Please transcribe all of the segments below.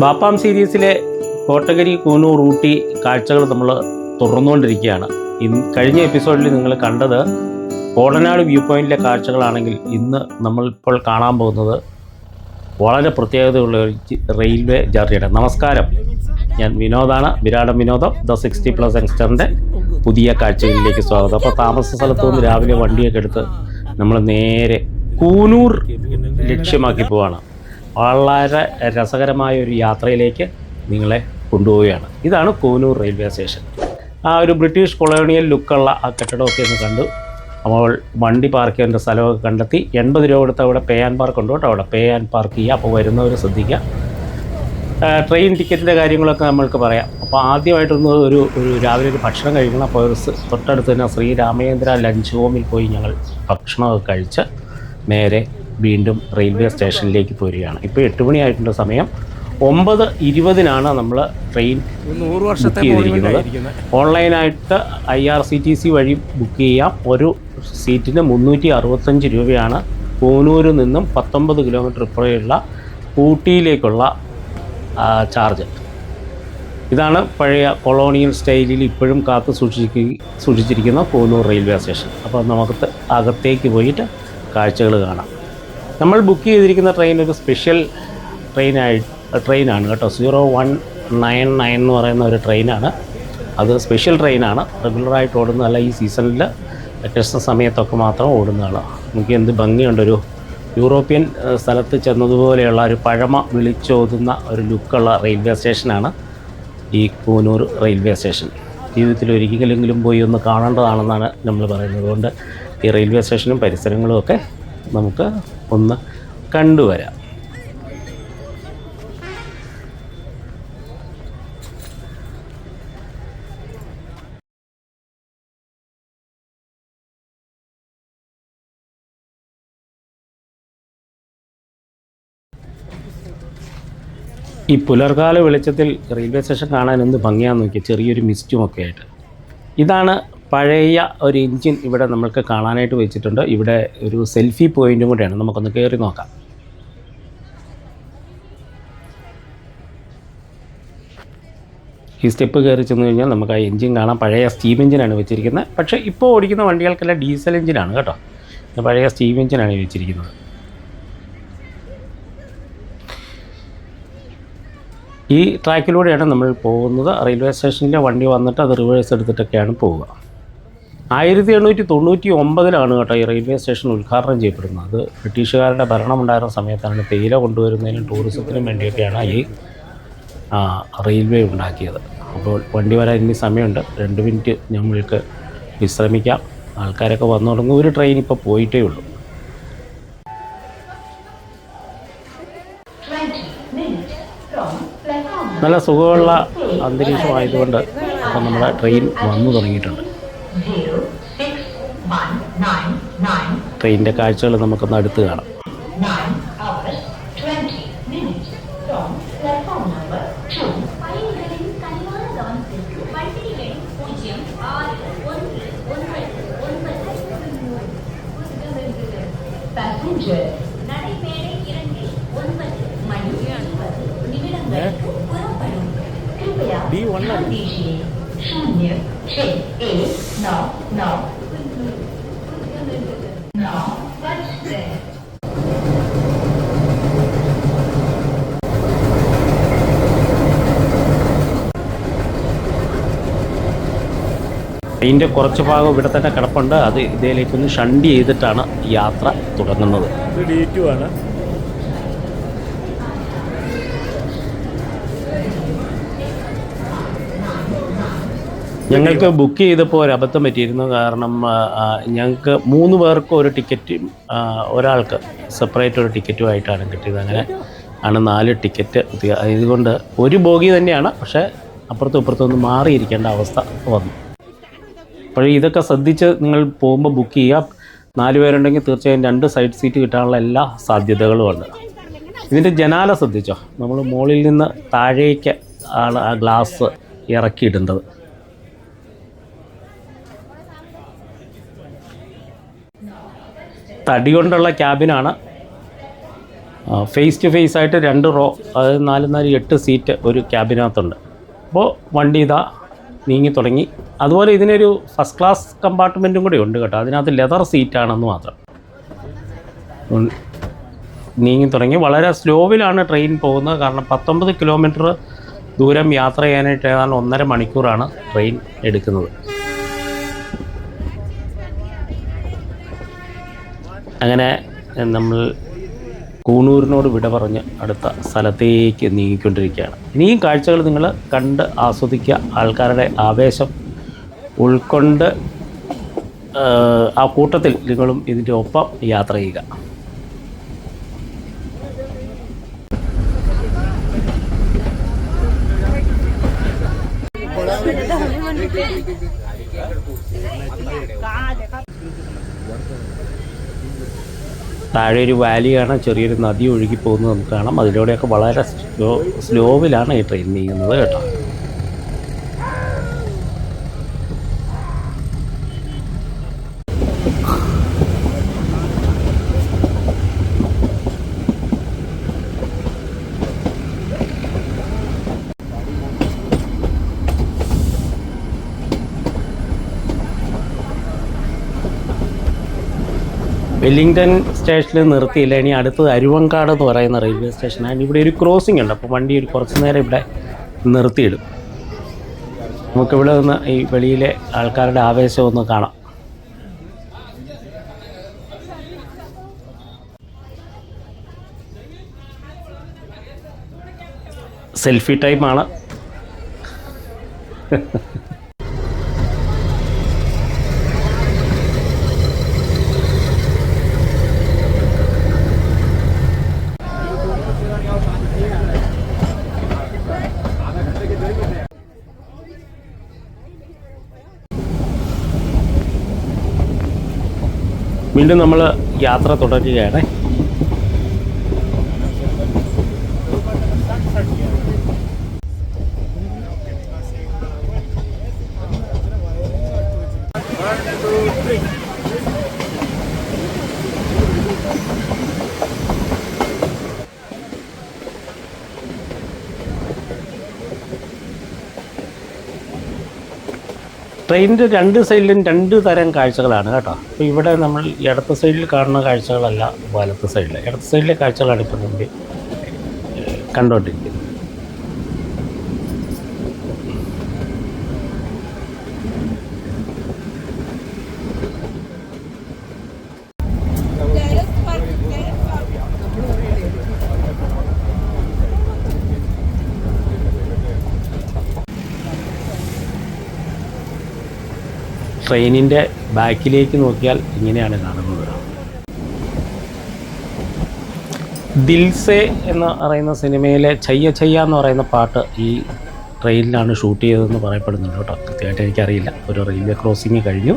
ബാപ്പാം സീരീസിലെ കോട്ടഗരി കൂനൂർ ഊട്ടി കാഴ്ചകൾ നമ്മൾ തുടർന്നുകൊണ്ടിരിക്കുകയാണ് ഇന്ന് കഴിഞ്ഞ എപ്പിസോഡിൽ നിങ്ങൾ കണ്ടത് കോടനാട് വ്യൂ പോയിന്റിലെ കാഴ്ചകളാണെങ്കിൽ ഇന്ന് നമ്മളിപ്പോൾ കാണാൻ പോകുന്നത് വളരെ പ്രത്യേകതയുള്ള റെയിൽവേ ജാർജിയുടെ നമസ്കാരം. ഞാൻ വിനോദാണ്. വിരാടം വിനോദം. ദ സിക്സ്റ്റി പ്ലസ് യങ്സ്റ്ററിന്റെ പുതിയ കാഴ്ചകളിലേക്ക് സ്വാഗതം. അപ്പോൾ താമസ സ്ഥലത്തു നിന്ന് രാവിലെ വണ്ടിയൊക്കെ എടുത്ത് നമ്മൾ നേരെ കൂനൂർ ലക്ഷ്യമാക്കി പോവാണ്. വളരെ രസകരമായ ഒരു യാത്രയിലേക്ക് നിങ്ങളെ കൊണ്ടുപോവുകയാണ്. ഇതാണ് കൂനൂർ റെയിൽവേ സ്റ്റേഷൻ. ആ ഒരു ബ്രിട്ടീഷ് കൊളോണിയൽ ലുക്കുള്ള ആ കെട്ടിടമൊക്കെ ഒന്ന് കണ്ടു. നമ്മൾ വണ്ടി പാർക്ക് ചെയ്യേണ്ട സ്ഥലമൊക്കെ കണ്ടെത്തി. എൺപത് രൂപ കൊടുത്ത് അവിടെ പേ ആൻഡ് പാർക്ക് ഉണ്ട് കേട്ടോ. അവിടെ പേ ആൻഡ് പാർക്ക് ചെയ്യുക. അപ്പോൾ വരുന്നവർ ശ്രദ്ധിക്കുക. ട്രെയിൻ ടിക്കറ്റിന്റെ കാര്യങ്ങളൊക്കെ നമ്മൾക്ക് പറയാം. അപ്പോൾ ആദ്യമായിട്ടൊന്ന് ഒരു ഒരു രാവിലെ ഒരു ഭക്ഷണം കഴിക്കണം. അപ്പോൾ ഒരു തൊട്ടടുത്ത് തന്നെ ശ്രീ രാമേന്ദ്ര ലഞ്ച് ഹോമിൽ പോയി ഞങ്ങൾ ഭക്ഷണമൊക്കെ കഴിച്ച് നേരെ വീണ്ടും റെയിൽവേ സ്റ്റേഷനിലേക്ക് പോരുകയാണ്. ഇപ്പോൾ എട്ട് മണിയായിട്ടുള്ള സമയം. ഒമ്പത് ഇരുപതിനാണ് നമ്മൾ ട്രെയിൻ നൂറ് ബുക്ക് ചെയ്തിരിക്കുന്നത്. ഓൺലൈനായിട്ട് I R C T C വഴി ബുക്ക് ചെയ്യാം. ഒരു സീറ്റിന് മുന്നൂറ്റി അറുപത്തഞ്ച് രൂപയാണ് കൂനൂരിൽ നിന്നും പത്തൊമ്പത് കിലോമീറ്റർ ഇപ്പുറയുള്ള ഊട്ടിയിലേക്കുള്ള ചാർജ്. ഇതാണ് പഴയ കൊളോണിയൽ സ്റ്റൈലിൽ ഇപ്പോഴും കാത്തു സൂക്ഷിക്കുക സൂക്ഷിച്ചിരിക്കുന്ന കൂനൂർ റെയിൽവേ സ്റ്റേഷൻ. അപ്പോൾ നമുക്ക് അകത്തേക്ക് പോയിട്ട് കാഴ്ചകൾ കാണാം. നമ്മൾ ബുക്ക് ചെയ്തിരിക്കുന്ന ട്രെയിൻ ഒരു സ്പെഷ്യൽ ട്രെയിനായി ട്രെയിനാണ് കേട്ടോ. സീറോ വൺ നയൻ നയൻ എന്ന് പറയുന്ന ഒരു ട്രെയിനാണ് അത് സ്പെഷ്യൽ ട്രെയിനാണ് റെഗുലറായിട്ട് ഓടുന്നതല്ല ഈ സീസണിൽ വെക്കേഷൻ സമയത്തൊക്കെ മാത്രം ഓടുന്നതാണ് നമുക്ക് എന്ത് ഭംഗിയുണ്ടൊരു യൂറോപ്യൻ സ്ഥലത്ത് ചെന്നതുപോലെയുള്ള ഒരു പഴമ വിളിച്ചോതുന്ന ഒരു ലുക്കുള്ള റെയിൽവേ സ്റ്റേഷനാണ് ഈ കൂനൂർ റെയിൽവേ സ്റ്റേഷൻ ജീവിതത്തിൽ ഒരിക്കലെങ്കിലും പോയി ഒന്ന് കാണേണ്ടതാണെന്നാണ് നമ്മൾ പറയുന്നത്. അതുകൊണ്ട് ഈ റെയിൽവേ സ്റ്റേഷനും പരിസരങ്ങളും ഒക്കെ നമുക്ക് ഒന്ന് കണ്ടുവരാം. ഈ പുലർകാല വെളിച്ചത്തിൽ റെയിൽവേ സ്റ്റേഷൻ കാണാൻ എന്ത് ഭംഗിയാന്ന് നോക്കിയാൽ ചെറിയൊരു മിസ്റ്റും ഒക്കെ ആയിട്ട് ഇതാണ് പഴയ ഒരു എൻജിൻ ഇവിടെ നമ്മൾക്ക് കാണാനായിട്ട് വെച്ചിട്ടുണ്ട്. ഇവിടെ ഒരു സെൽഫി പോയിന്റും കൂടെയാണ്. നമുക്കൊന്ന് കയറി നോക്കാം. ഈ സ്റ്റെപ്പ് കയറി ചെന്ന് കഴിഞ്ഞാൽ നമുക്ക് ആ എൻജിൻ കാണാം. പഴയ സ്റ്റീം എഞ്ചിനാണ് വെച്ചിരിക്കുന്നത്. പക്ഷേ ഇപ്പോൾ ഓടിക്കുന്ന വണ്ടികൾക്കെല്ലാം ഡീസൽ എഞ്ചിനാണ് കേട്ടോ. പഴയ സ്റ്റീം എഞ്ചിനാണ് വെച്ചിരിക്കുന്നത്. ഈ ട്രാക്കിലൂടെയാണ് നമ്മൾ പോകുന്നത്. റെയിൽവേ സ്റ്റേഷനിലെ വണ്ടി വന്നിട്ട് അത് റിവേഴ്സ് എടുത്തിട്ടൊക്കെയാണ് പോവുക. ആയിരത്തി എണ്ണൂറ്റി തൊണ്ണൂറ്റി ഒമ്പതിലാണ് കേട്ടോ ഈ റെയിൽവേ സ്റ്റേഷൻ ഉദ്ഘാടനം ചെയ്യപ്പെടുന്നത്. അത് ബ്രിട്ടീഷുകാരുടെ ഭരണമുണ്ടായിരുന്ന സമയത്താണ് തേയില കൊണ്ടുവരുന്നതിനും ടൂറിസത്തിനും വേണ്ടിയൊക്കെയാണ് ഈ റെയിൽവേ ഉണ്ടാക്കിയത്. അപ്പോൾ വണ്ടി വരാൻ ഇനി സമയമുണ്ട്. രണ്ട് മിനിറ്റ് നമ്മൾക്ക് വിശ്രമിക്കാം. ആൾക്കാരൊക്കെ വന്നു തുടങ്ങും ഒരു ട്രെയിൻ ഇപ്പോൾ പോയിട്ടേ ഉള്ളൂ. നല്ല സുഖമുള്ള അന്തരീക്ഷമായതുകൊണ്ട് ഇപ്പം നമ്മുടെ ട്രെയിൻ വന്നു തുടങ്ങിയിട്ടുണ്ട്. ട്രെയിനിന്റെ കാഴ്ചകൾ നമുക്കൊന്ന് അടുത്ത് കാണാം. ഡി വണ്ണ шумні, но, но. Но, കുറച്ച് ഭാഗം ഇവിടെ തന്നെ കിടപ്പുണ്ട് അത് ഇതിലേക്ക് ഒന്ന് ചെയ്തിട്ടാണ് യാത്ര തുടങ്ങുന്നത് ഡേറ്റുമാണ് ഞങ്ങൾക്ക് ബുക്ക് ചെയ്തപ്പോൾ ഒരു അബദ്ധം പറ്റിയിരുന്നു. കാരണം ഞങ്ങൾക്ക് മൂന്ന് പേർക്ക് ഒരു ടിക്കറ്റും ഒരാൾക്ക് സെപ്പറേറ്റ് ഒരു ടിക്കറ്റുമായിട്ടാണ് കിട്ടിയത്. അങ്ങനെ ആണ് നാല് ടിക്കറ്റ് ഇതുകൊണ്ട് ഒരു ബോഗി തന്നെയാണ്. പക്ഷേ അപ്പുറത്തും ഇപ്പുറത്തും ഒന്ന് മാറിയിരിക്കേണ്ട അവസ്ഥ വന്നു. അപ്പോൾ ഇതൊക്കെ ശ്രദ്ധിച്ച് നിങ്ങൾ പോകുമ്പോൾ ബുക്ക് ചെയ്യുക. നാല് പേരുണ്ടെങ്കിൽ തീർച്ചയായും രണ്ട് സൈഡ് സീറ്റ് കിട്ടാനുള്ള എല്ലാ സാധ്യതകളും ഉണ്ട്. ഇതിന്റെ ജനാല ശ്രദ്ധിച്ചോ? നമ്മൾ മുകളിൽ നിന്ന് താഴേക്ക് ആണ് ആ ഗ്ലാസ് ഇറക്കിയിടേണ്ടത് തടി കൊണ്ടുള്ള ക്യാബിനാണ് ഫേസ് ടു ഫേസ് ആയിട്ട് രണ്ട് റോ അതായത് നാല് നാല് എട്ട് സീറ്റ് ഒരു ക്യാബിനകത്തുണ്ട് അപ്പോൾ വണ്ടി ഇതാ നീങ്ങി തുടങ്ങി. അതുപോലെ ഇതിനൊരു ഫസ്റ്റ് ക്ലാസ് കമ്പാർട്ട്മെന്റും കൂടി ഉണ്ട് കേട്ടോ. അതിനകത്ത് ലെതർ സീറ്റാണെന്ന് മാത്രം. നീങ്ങി തുടങ്ങി. വളരെ സ്ലോവിലാണ് ട്രെയിൻ പോകുന്നത്. കാരണം പത്തൊമ്പത് കിലോമീറ്റർ ദൂരം യാത്ര ചെയ്യാനായിട്ട് ഏതാണ്ട് ഒന്നര മണിക്കൂറാണ് ട്രെയിൻ എടുക്കുന്നത്. അങ്ങനെ നമ്മൾ കൂണൂരിനോട് വിട പറഞ്ഞ് അടുത്ത സ്ഥലത്തേക്ക് നീങ്ങിക്കൊണ്ടിരിക്കുകയാണ്. ഇനിയും കാഴ്ചകൾ നിങ്ങൾ കണ്ട് ആസ്വദിക്കുക. ആൾക്കാരുടെ ആവേശം ഉൾക്കൊണ്ട് ആ, കൂട്ടത്തിൽ നിങ്ങളും ഇതിന്റെ ഒപ്പം യാത്ര ചെയ്യുക. താഴെ ഒരു വാലിയാണ് ചെറിയൊരു നദി ഒഴുകി പോകുന്നത് നമുക്ക് കാണാം. അതിലൂടെയൊക്കെ വളരെ സ്ലോ സ്ലോവിലാണ് ഈ ട്രെയിൻ നീങ്ങുന്നത് കേട്ടോ. വെല്ലിംഗ്ടൺ സ്റ്റേഷനിൽ നിർത്തിയില്ല. ഇനി അടുത്തത് അരുവങ്കാട് എന്ന് പറയുന്ന റെയിൽവേ സ്റ്റേഷനാണ് ഇവിടെ ഒരു ക്രോസിംഗ് ഉണ്ട്. അപ്പോൾ വണ്ടി ഒരു കുറച്ച് നേരം ഇവിടെ നിർത്തിയിടും. നമുക്കിവിടെ നിന്ന് ഈ വെളിയിലെ ആൾക്കാരുടെ ആവേശം ഒന്ന് കാണാം. സെൽഫി ടൈമാണ്. വീണ്ടും നമ്മൾ യാത്ര തുടരുകയാണ്. ട്രെയിനിന്റെ രണ്ട് സൈഡിലും രണ്ട് തരം കാഴ്ചകളാണ് കേട്ടോ. അപ്പോൾ ഇവിടെ നമ്മൾ ഇടത്ത് സൈഡിൽ കാണുന്ന കാഴ്ചകളല്ല വലത്ത് സൈഡിൽ ഇടത്ത് സൈഡിലെ കാഴ്ചകളാണ് ഇപ്പോൾ നമ്മൾ കണ്ടുകൊണ്ടിരിക്കുന്നത് ട്രെയിനിന്റെ ബാക്കിലേക്ക് നോക്കിയാൽ ഇങ്ങനെയാണ് കാണുന്നത്. ദിൽസെ എന്ന് പറയുന്ന സിനിമയിലെ ചയ്യ ചയ്യ എന്ന് പറയുന്ന പാട്ട് ഈ ട്രെയിനിലാണ് ഷൂട്ട് ചെയ്തതെന്ന് പറയപ്പെടുന്നുണ്ട് കേട്ടോ. കൃത്യമായിട്ട് എനിക്കറിയില്ല. ഒരു റെയിൽവേ ക്രോസിംഗ് കഴിഞ്ഞു.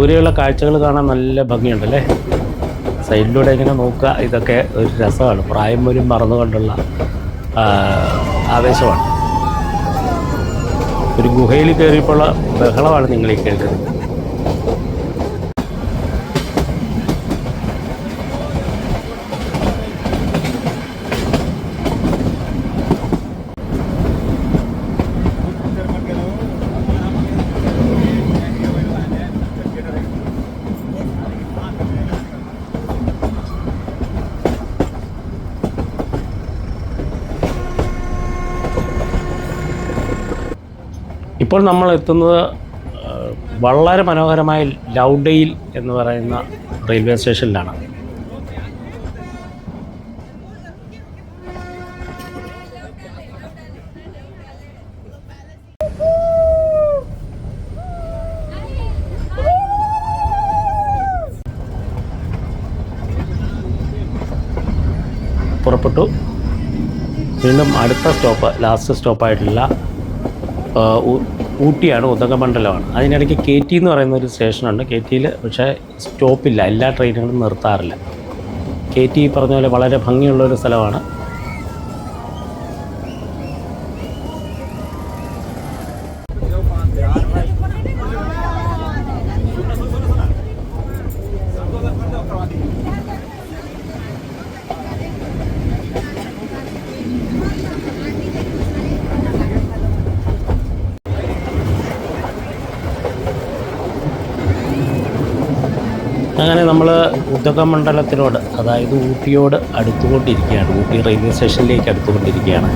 ദൂരെയുള്ള കാഴ്ചകൾ കാണാൻ നല്ല ഭംഗിയുണ്ടല്ലേ? സൈഡിലൂടെ ഇങ്ങനെ നോക്കുക ഇതൊക്കെ ഒരു രസമാണ്. പ്രായം പോലും മറന്നുകൊണ്ടുള്ള ആവേശമാണ്. ഒരു ഗുഹയിൽ കയറിയപ്പോൾ ബഹളമാണ് നിങ്ങൾ ഈ കേൾക്കുന്നത്. ഇപ്പോൾ നമ്മൾ എത്തുന്നത് വളരെ മനോഹരമായ ലൗഡയിൽ എന്ന് പറയുന്ന റെയിൽവേ സ്റ്റേഷനിലാണ്. പുറപ്പെട്ടു. വീണ്ടും അടുത്ത സ്റ്റോപ്പ് ലാസ്റ്റ് സ്റ്റോപ്പായിട്ടുള്ള ഊട്ടിയാണ് ഉദകമണ്ഡലമാണ്. അതിനിടയ്ക്ക് കെ ടി എന്ന് പറയുന്ന ഒരു സ്റ്റേഷനുണ്ട്. കെ ടിയിൽ പക്ഷേ സ്റ്റോപ്പില്ല. എല്ലാ ട്രെയിനുകളും നിർത്താറില്ല. കെ ടി പറഞ്ഞ പോലെ വളരെ ഭംഗിയുള്ള ഒരു സ്ഥലമാണ്. അങ്ങനെ നമ്മൾ ഉദകമണ്ഡലത്തിനോട് അതായത് ഊട്ടിയോട് അടുത്തുകൊണ്ടിരിക്കുകയാണ്. ഊട്ടി റെയിൽവേ സ്റ്റേഷനിലേക്ക് അടുത്തുകൊണ്ടിരിക്കുകയാണ്.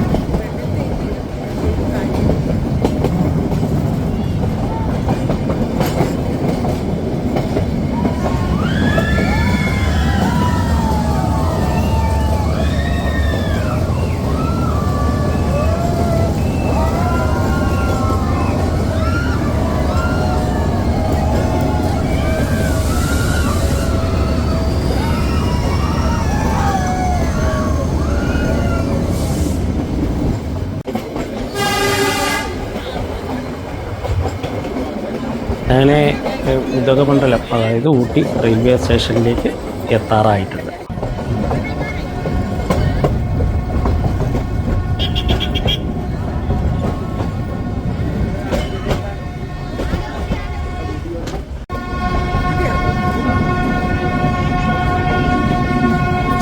അങ്ങനെ ഇതൊക്കെ ഉദകമണ്ഡലം അതായത് ഊട്ടി റെയിൽവേ സ്റ്റേഷനിലേക്ക് എത്താറായിട്ടുണ്ട്.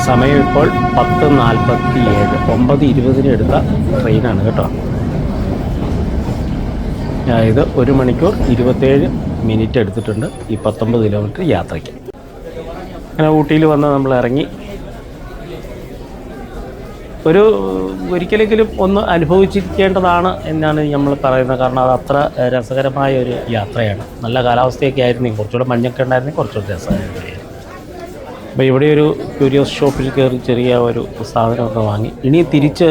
സമയം ഇപ്പോൾ പത്ത് നാൽപ്പത്തി ഏഴ് ഒമ്പത് ഇരുപതിന് എടുത്ത ട്രെയിനാണ് കേട്ടോ. അതായത് ഒരു മണിക്കൂർ ഇരുപത്തേഴ് മിനിറ്റ് എടുത്തിട്ടുണ്ട്. ഈ പത്തൊമ്പത് കിലോമീറ്റർ യാത്രയ്ക്ക്. അങ്ങനെ ഊട്ടിയിൽ വന്ന് നമ്മൾ ഇറങ്ങി. ഒരു ഒരിക്കലെങ്കിലും ഒന്ന് അനുഭവിച്ചിരിക്കേണ്ടതാണ് എന്നാണ് നമ്മൾ പറയുന്നത്. കാരണം അത് അത്ര രസകരമായ ഒരു യാത്രയാണ്. നല്ല കാലാവസ്ഥയൊക്കെ ആയിരുന്നു. കുറച്ചുകൂടെ മഞ്ഞൊക്കെ ഉണ്ടായിരുന്നെങ്കിൽ കുറച്ചുകൂടെ രസമായിരുന്നു. അപ്പോൾ ഇവിടെ ഒരു ക്യൂരിയസ് ഷോപ്പിൽ കയറി ചെറിയ ഒരു സാധനമൊക്കെ വാങ്ങി. ഇനി തിരിച്ച്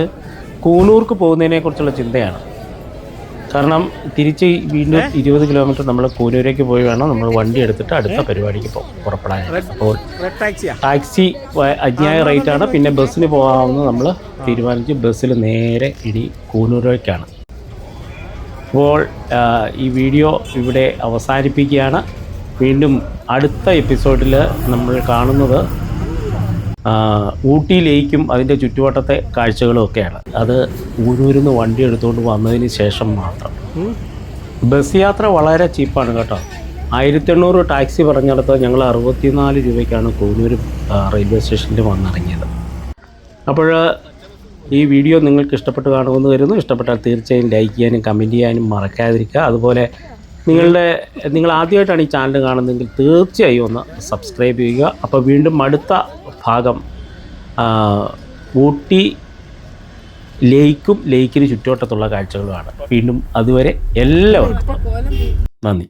കൂനൂർക്ക് പോകുന്നതിനെക്കുറിച്ചുള്ള ചിന്തയാണ്. കാരണം തിരിച്ച് വീണ്ടും ഇരുപത് കിലോമീറ്റർ നമ്മൾ കൂനൂരേക്ക് പോയി വേണം. നമ്മൾ വണ്ടി എടുത്തിട്ട് അടുത്ത പരിപാടിക്ക് പുറപ്പെടാൻ. അപ്പോൾ ടാക്സി അജ്ഞായ റേറ്റ് റേറ്റാണ് പിന്നെ ബസ്സിന് പോകാമെന്ന് നമ്മൾ തീരുമാനിച്ച് ബസ്സിൽ നേരെ ഇനി കൂനൂരേക്കാണ്. അപ്പോൾ ഈ വീഡിയോ ഇവിടെ അവസാനിപ്പിക്കുകയാണ്. വീണ്ടും അടുത്ത എപ്പിസോഡിൽ നമ്മൾ കാണുന്നത് ഊട്ടി ലേക്കും അതിന്റെ ചുറ്റുവട്ടത്തെ കാഴ്ചകളും ഒക്കെയാണ്. അത് ഊരൂരിൽ വണ്ടി എടുത്തുകൊണ്ട് വന്നതിന് ശേഷം മാത്രം. ബസ് യാത്ര വളരെ ചീപ്പാണ് കേട്ടോ. ആയിരത്തി എണ്ണൂറ് ടാക്സി പറഞ്ഞിടത്ത് ഞങ്ങൾ അറുപത്തിനാല് രൂപയ്ക്കാണ് കൂനൂർ റെയിൽവേ സ്റ്റേഷനിൽ വന്നിറങ്ങിയത്. അപ്പോൾ ഈ വീഡിയോ നിങ്ങൾക്ക് ഇഷ്ടപ്പെട്ട് കാണുമെന്ന് വരുന്നു ഇഷ്ടപ്പെട്ടാൽ തീർച്ചയായും ലൈക്ക് ചെയ്യാനും കമന്റ് ചെയ്യാനും മറക്കാതിരിക്കുക. അതുപോലെ നിങ്ങളുടെ നിങ്ങൾ ആദ്യമായിട്ടാണ് ഈ ചാനൽ കാണുന്നതെങ്കിൽ തീർച്ചയായും ഒന്ന് സബ്സ്ക്രൈബ് ചെയ്യുക. അപ്പോൾ വീണ്ടും അടുത്ത ഭാഗം ഊട്ടി ലേക്കും ലേക്കിന് ചുറ്റുവട്ടത്തുള്ള കാഴ്ചകളുമാണ്. വീണ്ടും അതുവരെ എല്ലാവർക്കും നന്ദി.